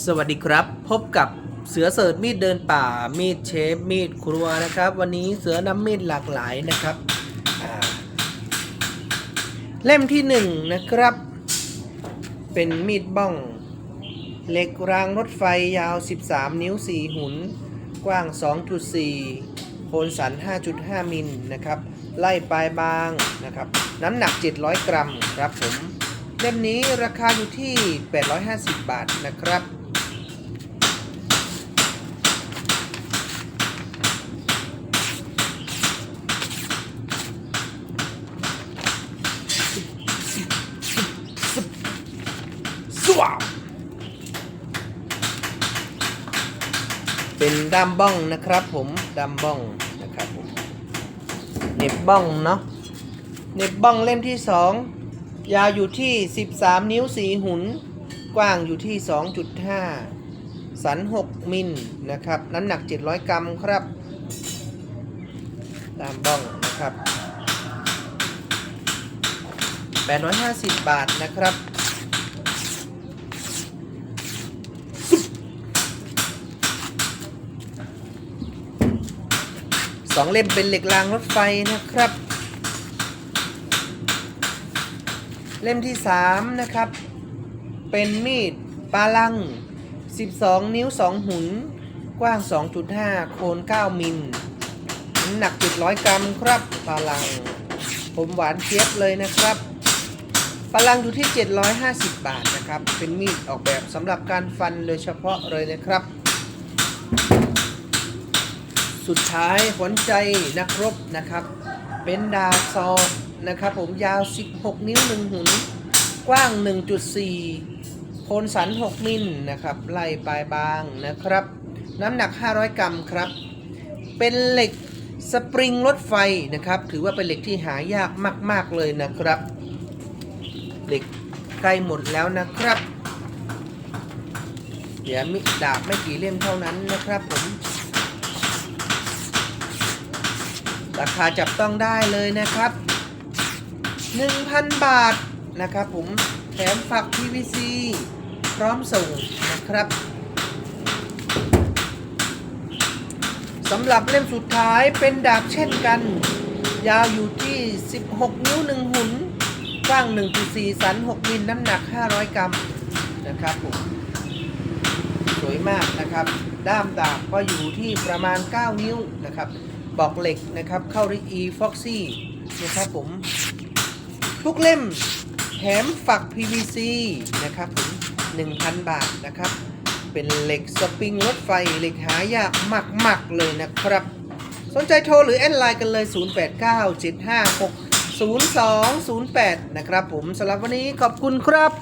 สวัสดีครับ พบกับเสือเสิร์ชมีดเดินป่า มีดเชฟมีดครัวนะครับ วันนี้เสือนำมีดหลากหลายนะครับ เล่มที่หนึ่งนะครับ เป็นมีดบ้องเหล็กรางรถไฟยาว 13 นิ้ว 4 หุน กว้าง 2.4 โคนสัน 5.5 มิลนะครับ ไล่ปลายบางนะครับ น้ำหนัก 700 กรัมครับผมเล่มนี้ราคาอยู่ที่ 850 บาทนะครับ ส วาว เป็นดัมบ้องนะครับผมดัมบ้องนะครับผมเน็บบ้องเนาะเน็บบ้องเล่มที่ 2 ยาวอยู่ที่ 13 นิ้ว 4 หุน กว้างอยู่ที่ 2.5 สัน 6 มิลนะครับ น้ำหนัก 700 กรัมครับดัมบ้องนะครับ 850 บาทนะครับ สองเล่มเป็นเหล็กรางรถไฟนะครับ เล่มที่3นะครับ เป็นมีดปาลัง 12 นิ้ว 2 หุน กว้าง 2.5 โคน 9 มิลน้ำหนัก700กรัมครับปาลัง ผมหวานเจี๊ยบเลยนะครับปาลังอยู่ที่ 750 บาทนะครับ เป็นมีดออกแบบสำหรับการฟันโดยเฉพาะเลยนะครับ สุดท้ายขวัญใจนักรบนะครับ เป็นดาบซอนะครับผมยาว 16 นิ้ว 1 หุน กว้าง 1.4 โคนสัน 6 มิลนะครับไล่ปลายบางนะครับ น้ำหนัก 500 กรัมครับ เป็นเหล็กสปริงรถไฟนะครับ ถือว่าเป็นเหล็กที่หายากมาก ๆ เลยนะครับ เหล็กใกล้หมดแล้วนะครับ เดี๋ยวมิดาบไม่กี่เล่มเท่านั้นนะครับผม ราคาจับต้องได้เลยนะครับ 1,000 บาทนะครับผมแถมฝัก PVC พร้อมส่งนะครับสำหรับเล่มสุดท้ายเป็นดาบเช่นกัน ยาวอยู่ที่ 16 นิ้ว 1 หุนกว้าง 1.4 สัน 6 มิลน้ำหนัก 500 กรัมนะครับผมสวยมากนะครับ ด้ามดาบก็อยู่ที่ประมาณ 9 นิ้วนะครับ บอกเหล็กนะครับ เข้าด้วย e foxy นะครับผม ทุกเล่มแถมฝัก PVC นะครับผม1,000 บาทนะครับ เป็นเหล็กสปริงรถไฟเหล็กหายากมากๆเลยนะครับ สนใจโทรหรือแอดไลน์กันเลย 0897560208 นะครับผมสำหรับวันนี้ขอบคุณครับ